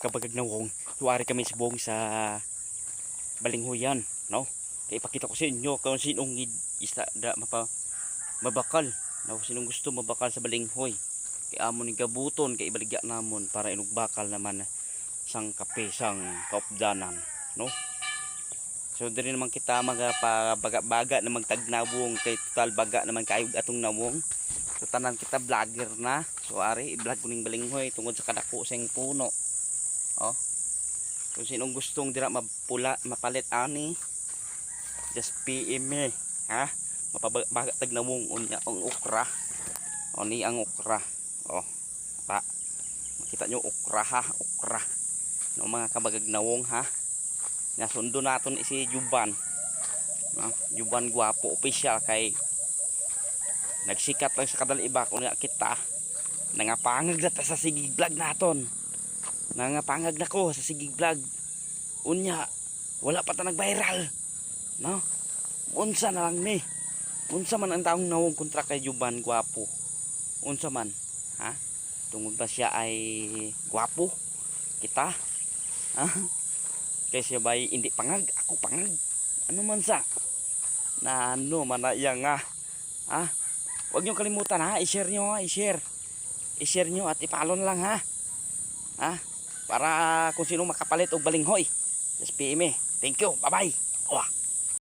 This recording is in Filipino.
pagkabagag na wong tuwari kami sa buong sa balinghuyan no? Kaya ipakita ko sa inyo kung sinong isa da mapa mabakal no? Sinong gusto mabakal sa balinghoy? Kay amon ni gabuton kay ibaligya namon para inugbakal naman sang kape sang kaupdanan no? So diri naman kita magapabaga-baga na magtagnawong kay total baga naman kayo atong nawong. So tanan kita vlogger na. So ari i-vlog ko ning balinghoy tungod sa kadako sa puno oh. Kung sinong gustong dira mapula mapalit ani just PM me ha? Mapabaga tagnawong unya ang okra. O ni ang okra. Oh ta makita nyo okra ha okra. No mga kabagagnawong ha. Nasundo naton si Juban. No? Juban gwapo official kay nagsikat lang sa kadaliba kung nga kita. Nangapangag na ta sa sigig vlog naton nangapangag na ko sa sigig vlog. Unya wala pa ta nag-viral no? Unsa na lang ni? Unsa man ang taong nawong kontra kay Juban gwapo unsa man ha? Tungod ba siya ay gwapo kita? Ha? Kay siya ba hindi pangag? Ako pangag? Ano man sa? Na ano man na iya nga ha? Huwag niyo kalimutan ha, i-share niyo ha, i-share. I-share niyo at ipalon lang ha. Ha? Para kung sino makapalit og balinghoy. Just PM me. Thank you. Bye-bye.